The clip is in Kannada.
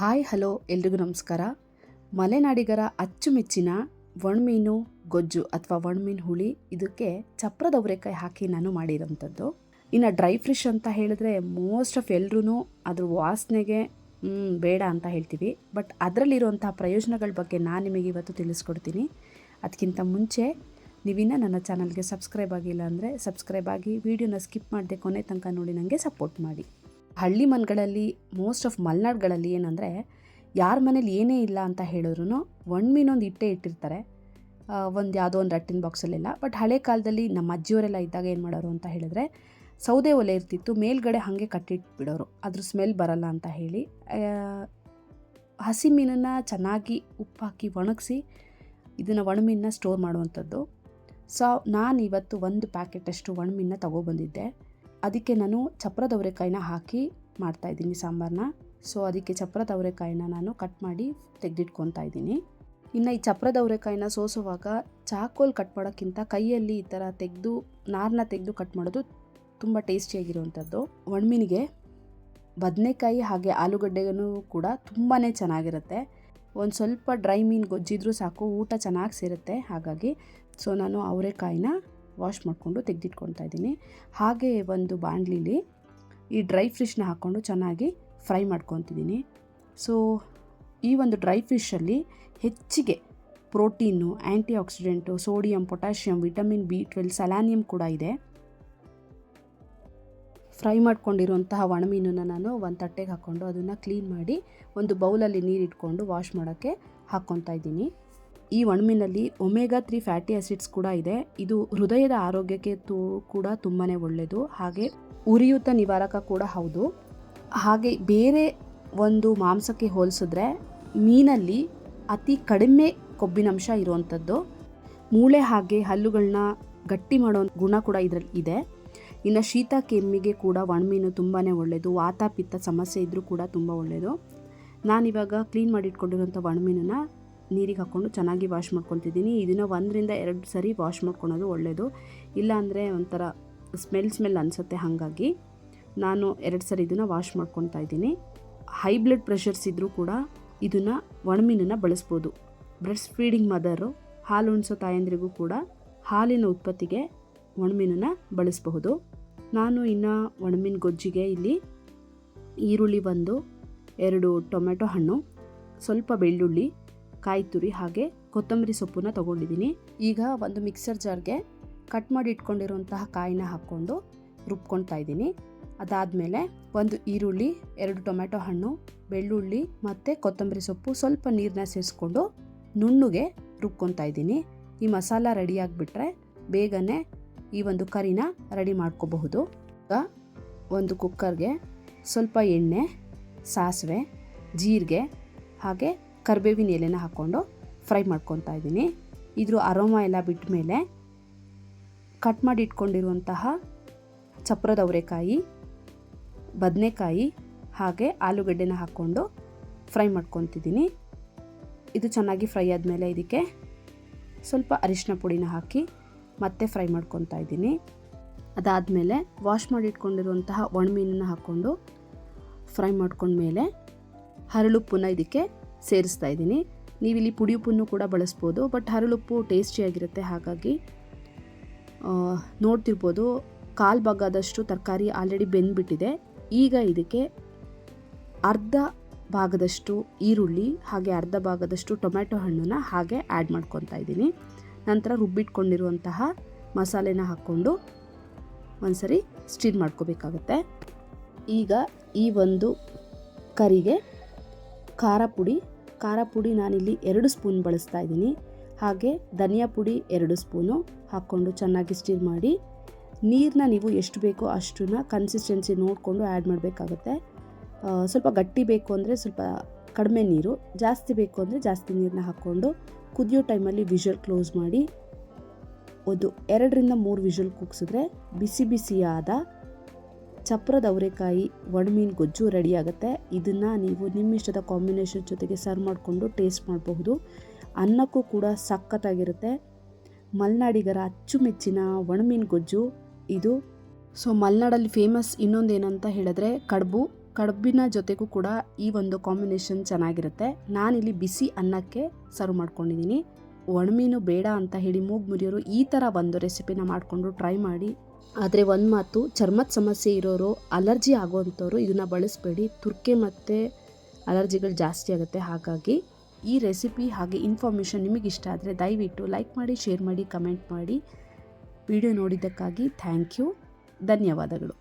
ಹಾಯ್, ಹಲೋ, ಎಲ್ರಿಗೂ ನಮಸ್ಕಾರ. ಮಲೆನಾಡಿಗರ ಅಚ್ಚುಮೆಚ್ಚಿನ ಒಣಮೀನು, ಗೊಜ್ಜು ಅಥವಾ ಒಣಮೀನು ಹುಳಿ, ಇದಕ್ಕೆ ಚಪ್ರದ ಅವರೆಕಾಯಿ ಹಾಕಿ ನಾನು ಮಾಡಿರೋಂಥದ್ದು. ಇನ್ನು ಡ್ರೈ ಫಿಶ್ ಅಂತ ಹೇಳಿದ್ರೆ ಮೋಸ್ಟ್ ಆಫ್ ಎಲ್ರೂ ಅದ್ರ ವಾಸನೆಗೆ ಬೇಡ ಅಂತ ಹೇಳ್ತೀವಿ. ಬಟ್ ಅದರಲ್ಲಿರುವಂಥ ಪ್ರಯೋಜನಗಳ ಬಗ್ಗೆ ನಾನು ನಿಮಗೆ ಇವತ್ತು ತಿಳಿಸ್ಕೊಡ್ತೀನಿ. ಅದಕ್ಕಿಂತ ಮುಂಚೆ ನೀವಿನ್ನ ನನ್ನ ಚಾನಲ್ಗೆ ಸಬ್ಸ್ಕ್ರೈಬ್ ಆಗಿಲ್ಲ ಅಂದರೆ ಸಬ್ಸ್ಕ್ರೈಬ್ ಆಗಿ, ವಿಡಿಯೋನ ಸ್ಕಿಪ್ ಮಾಡದೆ ಕೊನೆ ತನಕ ನೋಡಿ ನನಗೆ ಸಪೋರ್ಟ್ ಮಾಡಿ. ಹಳ್ಳಿ ಮನೆಗಳಲ್ಲಿ ಮೋಸ್ಟ್ ಆಫ್ ಮಲೆನಾಡುಗಳಲ್ಲಿ ಏನಂದರೆ, ಯಾರ ಮನೇಲಿ ಏನೇ ಇಲ್ಲ ಅಂತ ಹೇಳಿದ್ರು ಒಣಮೀನೊಂದು ಇಟ್ಟೇ ಇಟ್ಟಿರ್ತಾರೆ. ಒಂದು ಯಾವುದೋ ಒಂದು ರಟ್ಟಿನ ಬಾಕ್ಸಲ್ಲೆಲ್ಲ ಬಟ್ ಹಳೆ ಕಾಲದಲ್ಲಿ ನಮ್ಮ ಅಜ್ಜಿಯವರೆಲ್ಲ ಇದ್ದಾಗ ಏನು ಮಾಡೋರು ಅಂತ ಹೇಳಿದ್ರೆ, ಸೌದೆ ಒಲೆ ಇರ್ತಿತ್ತು, ಮೇಲ್ಗಡೆ ಹಾಗೆ ಕಟ್ಟಿಟ್ಬಿಡೋರು ಅದ್ರ ಸ್ಮೆಲ್ ಬರಲ್ಲ ಅಂತ ಹೇಳಿ. ಹಸಿ ಮೀನನ್ನು ಚೆನ್ನಾಗಿ ಉಪ್ಪು ಹಾಕಿ ಒಣಗಿಸಿ, ಇದನ್ನು ಒಣಮೀನನ್ನ ಸ್ಟೋರ್ ಮಾಡುವಂಥದ್ದು. ಸೊ ನಾನು ಇವತ್ತು ಒಂದು ಪ್ಯಾಕೆಟಷ್ಟು ಒಣಮೀನನ್ನ ತೊಗೊಬಂದಿದ್ದೆ. ಅದಕ್ಕೆ ನಾನು ಚಪ್ರದ ಅವರೆಕಾಯಿನ ಹಾಕಿ ಮಾಡ್ತಾಯಿದ್ದೀನಿ ಸಾಂಬಾರನ್ನ ಸೊ ಅದಕ್ಕೆ ಚಪ್ರದ ಅವರೆಕಾಯಿನ ನಾನು ಕಟ್ ಮಾಡಿ ತೆಗೆದಿಟ್ಕೊತಾ ಇದ್ದೀನಿ. ಇನ್ನು ಈ ಚಪ್ರದ ಅವರೆಕಾಯಿನ ಸೋಸುವಾಗ ಚಾಕೋಲ್ ಕಟ್ ಮಾಡೋಕ್ಕಿಂತ ಕೈಯಲ್ಲಿ ಈ ಥರ ತೆಗೆದು ನಾರನ್ನ ತೆಗೆದು ಕಟ್ ಮಾಡೋದು ತುಂಬ ಟೇಸ್ಟಿಯಾಗಿರುವಂಥದ್ದು ಒಣಮೀನಿಗೆ ಬದನೆಕಾಯಿ ಹಾಗೆ ಆಲೂಗಡ್ಡೆಗೂ ಕೂಡ ತುಂಬಾ ಚೆನ್ನಾಗಿರುತ್ತೆ. ಒಂದು ಸ್ವಲ್ಪ ಡ್ರೈ ಮೀನು ಗೊಜ್ಜಿದ್ರೂ ಸಾಕು, ಊಟ ಚೆನ್ನಾಗಿ ಸೇರುತ್ತೆ ಹಾಗಾಗಿ. ಸೊ ನಾನು ಅವರೆಕಾಯಿನ ವಾಶ್ ಮಾಡಿಕೊಂಡು ತೆಗೆದಿಟ್ಕೊಳ್ತಾ ಇದ್ದೀನಿ. ಹಾಗೆ ಒಂದು ಬಾಣಲಿಲಿ ಈ ಡ್ರೈ ಫಿಶ್ನ ಹಾಕ್ಕೊಂಡು ಚೆನ್ನಾಗಿ ಫ್ರೈ ಮಾಡ್ಕೊತಿದ್ದೀನಿ. ಸೊ ಈ ಒಂದು ಡ್ರೈ ಫಿಶಲ್ಲಿ ಹೆಚ್ಚಿಗೆ protein antioxidant sodium, potassium, vitamin B twelve, selenium ಕೂಡ ಇದೆ. ಫ್ರೈ ಮಾಡ್ಕೊಂಡಿರುವಂತಹ ಒಣಮೀನನ್ನು ನಾನು ಒಂದು ತಟ್ಟೆಗೆ ಹಾಕ್ಕೊಂಡು ಅದನ್ನು ಕ್ಲೀನ್ ಮಾಡಿ ಒಂದು ಬೌಲಲ್ಲಿ ನೀರಿಟ್ಕೊಂಡು ವಾಶ್ ಮಾಡೋಕ್ಕೆ ಹಾಕ್ಕೊತಾ ಇದ್ದೀನಿ. ಈ ಒಣಮಿನಲ್ಲಿ ಒಮೆಗಾ ತ್ರೀ ಫ್ಯಾಟಿ ಆಸಿಡ್ಸ್ ಕೂಡ ಇದೆ. ಇದು ಹೃದಯದ ಆರೋಗ್ಯಕ್ಕೆ ತೂ ಕೂಡ ತುಂಬಾ ಒಳ್ಳೆಯದು ಹಾಗೆ ಉರಿಯೂತ ನಿವಾರಕ ಕೂಡ ಹೌದು. ಹಾಗೆ ಬೇರೆ ಒಂದು ಮಾಂಸಕ್ಕೆ ಹೋಲಿಸಿದ್ರೆ ಮೀನಲ್ಲಿ ಅತಿ ಕಡಿಮೆ ಕೊಬ್ಬಿನಂಶ ಇರುವಂಥದ್ದು. ಮೂಳೆ ಹಾಗೆ ಹಲ್ಲುಗಳನ್ನ ಗಟ್ಟಿ ಮಾಡೋ ಗುಣ ಕೂಡ ಇದರಲ್ಲಿ ಇದೆ. ಇನ್ನು ಶೀತ ಕೆಮ್ಮಿಗೆ ಕೂಡ ಒಣಮೀನು ತುಂಬಾ ಒಳ್ಳೆಯದು ವಾತ ಪಿತ್ತ ಸಮಸ್ಯೆ ಇದ್ದರೂ ಕೂಡ ತುಂಬ ಒಳ್ಳೆಯದು ನಾನಿವಾಗ ಕ್ಲೀನ್ ಮಾಡಿ ಒಣಮೀನನ್ನು ಒಣಮೀನನ್ನ ನೀರಿಗೆ ಹಾಕ್ಕೊಂಡು ಚೆನ್ನಾಗಿ ವಾಶ್ ಮಾಡ್ಕೊತಿದ್ದೀನಿ. ಇದನ್ನು ಒಂದರಿಂದ ಎರಡು ಸರಿ ವಾಶ್ ಮಾಡ್ಕೊಳೋದು ಒಳ್ಳೆಯದು ಇಲ್ಲಾಂದರೆ ಒಂಥರ ಸ್ಮೆಲ್ ಸ್ಮೆಲ್ ಅನಿಸುತ್ತೆ ಹಾಗಾಗಿ ನಾನು ಎರಡು ಸರಿ ಇದನ್ನು ವಾಶ್ ಮಾಡ್ಕೊತಾ ಇದ್ದೀನಿ. ಹೈ ಬ್ಲಡ್ ಪ್ರೆಷರ್ಸ್ ಇದ್ದರೂ ಕೂಡ ಇದನ್ನು ಒಣಮೀನನ್ನು ಬಳಸ್ಬೋದು. ಬ್ರೆಸ್ಟ್ ಫೀಡಿಂಗ್ ಮದರು ಹಾಲು ಉಣಿಸೋ ತಾಯಂದ್ರಿಗೂ ಕೂಡ ಹಾಲಿನ ಉತ್ಪತ್ತಿಗೆ ಒಣಮೀನನ್ನು ಬಳಸಬಹುದು. ನಾನು ಇನ್ನು ಒಣಮೀನು ಗೊಜ್ಜಿಗೆ ಇಲ್ಲಿ ಈರುಳ್ಳಿ ಒಂದು, ಎರಡು ಟೊಮೆಟೊ ಹಣ್ಣು, ಸ್ವಲ್ಪ ಬೆಳ್ಳುಳ್ಳಿ ಕಾಯಿ ತುರಿ ಹಾಗೆ ಕೊತ್ತಂಬರಿ ಸೊಪ್ಪನ್ನ ತಗೊಂಡಿದ್ದೀನಿ. ಈಗ ಒಂದು ಮಿಕ್ಸರ್ ಜಾರ್ಗೆ ಕಟ್ ಮಾಡಿ ಇಟ್ಕೊಂಡಿರುವಂತಹ ಕಾಯಿನ ಹಾಕ್ಕೊಂಡು ರುಬ್ಕೊಳ್ತಾ ಇದ್ದೀನಿ. ಅದಾದಮೇಲೆ ಒಂದು ಈರುಳ್ಳಿ, ಎರಡು ಟೊಮೆಟೊ ಹಣ್ಣು, ಬೆಳ್ಳುಳ್ಳಿ ಮತ್ತು ಕೊತ್ತಂಬರಿ ಸೊಪ್ಪು ಸ್ವಲ್ಪ ನೀರನ್ನ ಸೇರಿಸ್ಕೊಂಡು ನುಣ್ಣಗೆ ರುಬ್ಕೊತಾ ಇದ್ದೀನಿ. ಈ ಮಸಾಲ ರೆಡಿ ಆಗಿಬಿಟ್ರೆ ಬೇಗನೆ ಈ ಒಂದು ಕರಿನ ರೆಡಿ ಮಾಡ್ಕೋಬಹುದು. ಈಗ ಒಂದು ಕುಕ್ಕರ್ಗೆ ಸ್ವಲ್ಪ ಎಣ್ಣೆ, ಸಾಸಿವೆ, ಜೀರಿಗೆ ಹಾಗೆ ಕರಿಬೇವಿನ ಎಲೆನ ಹಾಕ್ಕೊಂಡು ಫ್ರೈ ಮಾಡ್ಕೊತಾ ಇದ್ದೀನಿ. ಇದ್ರ ಅರೋಮ ಎಲ್ಲ ಬಿಟ್ಟ ಮೇಲೆ ಕಟ್ ಮಾಡಿ ಇಟ್ಕೊಂಡಿರುವಂತಹ ಚಪ್ರದ ಅವರೆಕಾಯಿ, ಬದನೆಕಾಯಿ ಹಾಗೆ ಆಲೂಗಡ್ಡೆನ ಹಾಕ್ಕೊಂಡು ಫ್ರೈ ಮಾಡ್ಕೊತಿದ್ದೀನಿ. ಇದು ಚೆನ್ನಾಗಿ ಫ್ರೈ ಆದಮೇಲೆ ಇದಕ್ಕೆ ಸ್ವಲ್ಪ ಅರಿಶಿನ ಪುಡಿನ ಹಾಕಿ ಮತ್ತೆ ಫ್ರೈ ಮಾಡ್ಕೊತಾ ಇದ್ದೀನಿ. ಅದಾದಮೇಲೆ ವಾಶ್ ಮಾಡಿ ಇಟ್ಕೊಂಡಿರುವಂತಹ ಒಣಮೀನನ್ನ ಹಾಕ್ಕೊಂಡು ಫ್ರೈ ಮಾಡ್ಕೊಂಡ್ಮೇಲೆ ಹರಳುಪ್ಪನ್ನ ಇದಕ್ಕೆ ಸೇರಿಸ್ತಾ ಇದ್ದೀನಿ. ನೀವಿಲ್ಲಿ ಪುಡಿಯುಪ್ಪನ್ನು ಕೂಡ ಬಳಸ್ಬೋದು, ಬಟ್ ಹರಳುಪ್ಪು ಟೇಸ್ಟಿಯಾಗಿರುತ್ತೆ ಹಾಗಾಗಿ ನೋಡ್ತಿರ್ಬೋದು, ಕಾಲು ಭಾಗದಷ್ಟು ತರಕಾರಿ ಆಲ್ರೆಡಿ ಬೆಂದ್ಬಿಟ್ಟಿದೆ. ಈಗ ಇದಕ್ಕೆ ಅರ್ಧ ಭಾಗದಷ್ಟು ಈರುಳ್ಳಿ, ಹಾಗೆ ಅರ್ಧ ಭಾಗದಷ್ಟು ಟೊಮೆಟೊ ಹಣ್ಣನ್ನು ಹಾಗೆ ಆ್ಯಡ್ ಮಾಡ್ಕೊತಾ ಇದ್ದೀನಿ. ನಂತರ ರುಬ್ಬಿಟ್ಕೊಂಡಿರುವಂತಹ ಮಸಾಲೆನ ಹಾಕ್ಕೊಂಡು ಒಂದ್ಸರಿ ಸ್ಟೀರ್ ಮಾಡ್ಕೋಬೇಕಾಗತ್ತೆ. ಈಗ ಈ ಒಂದು ಕರಿಗೆ ಖಾರ ಪುಡಿ. ಖಾರ ಪುಡಿ ನಾನಿಲ್ಲಿ ಎರಡು ಸ್ಪೂನ್ ಬಳಸ್ತಾ ಇದ್ದೀನಿ. ಹಾಗೆ ಧನಿಯಾ ಪುಡಿ ಎರಡು ಸ್ಪೂನು ಹಾಕ್ಕೊಂಡು ಚೆನ್ನಾಗಿ ಸ್ಟೀರ್ ಮಾಡಿ. ನೀರನ್ನ ನೀವು ಎಷ್ಟು ಬೇಕೋ ಅಷ್ಟನ್ನು ಕನ್ಸಿಸ್ಟೆನ್ಸಿ ನೋಡಿಕೊಂಡು ಆ್ಯಡ್ ಮಾಡಬೇಕಾಗುತ್ತೆ. ಸ್ವಲ್ಪ ಗಟ್ಟಿ ಬೇಕು ಅಂದರೆ ಸ್ವಲ್ಪ ಕಡಿಮೆ ನೀರು, ಜಾಸ್ತಿ ಬೇಕು ಅಂದರೆ ಜಾಸ್ತಿ ನೀರನ್ನ ಹಾಕ್ಕೊಂಡು ಕುದಿಯೋ ಟೈಮಲ್ಲಿ ವಿಷಲ್ ಕ್ಲೋಸ್ ಮಾಡಿ. ಒಂದು ಎರಡರಿಂದ ಮೂರು ವಿಷಲ್ ಕುಗ್ಸಿದ್ರೆ ಬಿಸಿ ಬಿಸಿಯಾದ ಚಪ್ರದ ಅವರೆಕಾಯಿ ಒಣಮೀನು ಗೊಜ್ಜು ರೆಡಿಯಾಗುತ್ತೆ. ಇದನ್ನು ನೀವು ನಿಮ್ಮ ಇಷ್ಟದ ಕಾಂಬಿನೇಷನ್ ಜೊತೆಗೆ ಸರ್ವ್ ಮಾಡಿಕೊಂಡು ಟೇಸ್ಟ್ ಮಾಡಬಹುದು. ಅನ್ನಕ್ಕೂ ಕೂಡ ಸಖತ್ತಾಗಿರುತ್ತೆ. ಮಲೆನಾಡಿಗರ ಅಚ್ಚುಮೆಚ್ಚಿನ ಒಣಮೀನು ಗೊಜ್ಜು ಇದು. ಸೊ ಮಲೆನಾಡಲ್ಲಿ ಫೇಮಸ್ ಇನ್ನೊಂದು ಏನಂತ ಹೇಳಿದ್ರೆ ಕಡುಬು. ಕಡುಬಿನ ಜೊತೆಗೂ ಕೂಡ ಈ ಒಂದು ಕಾಂಬಿನೇಷನ್ ಚೆನ್ನಾಗಿರುತ್ತೆ. ನಾನಿಲ್ಲಿ ಬಿಸಿ ಅನ್ನಕ್ಕೆ ಸರ್ವ್ ಮಾಡ್ಕೊಂಡಿದ್ದೀನಿ. ಒಣಮೀನು ಬೇಡ ಅಂತ ಹೇಳಿ ಮೂಗು ಮುರಿಯೋರು ಈ ಥರ ಒಂದು ರೆಸಿಪಿನ ಮಾಡಿಕೊಂಡು ಟ್ರೈ ಮಾಡಿ. ಆದರೆ ಒಂದು ಮಾತು, ಚರ್ಮದ ಸಮಸ್ಯೆ ಇರೋರು, ಅಲರ್ಜಿ ಆಗೋವಂಥವ್ರು ಇದನ್ನು ಬಳಸಬೇಡಿ. ತುರ್ಕೆ ಮತ್ತು ಅಲರ್ಜಿಗಳು ಜಾಸ್ತಿ ಆಗುತ್ತೆ. ಹಾಗಾಗಿ ಈ ರೆಸಿಪಿ ಹಾಗೆ ಇನ್ಫಾರ್ಮೇಷನ್ ನಿಮಗೆ ಇಷ್ಟ ಆದರೆ ದಯವಿಟ್ಟು ಲೈಕ್ ಮಾಡಿ, ಶೇರ್ ಮಾಡಿ, ಕಮೆಂಟ್ ಮಾಡಿ. ವಿಡಿಯೋ ನೋಡಿದ್ದಕ್ಕಾಗಿ ಥ್ಯಾಂಕ್ ಯು. ಧನ್ಯವಾದಗಳು.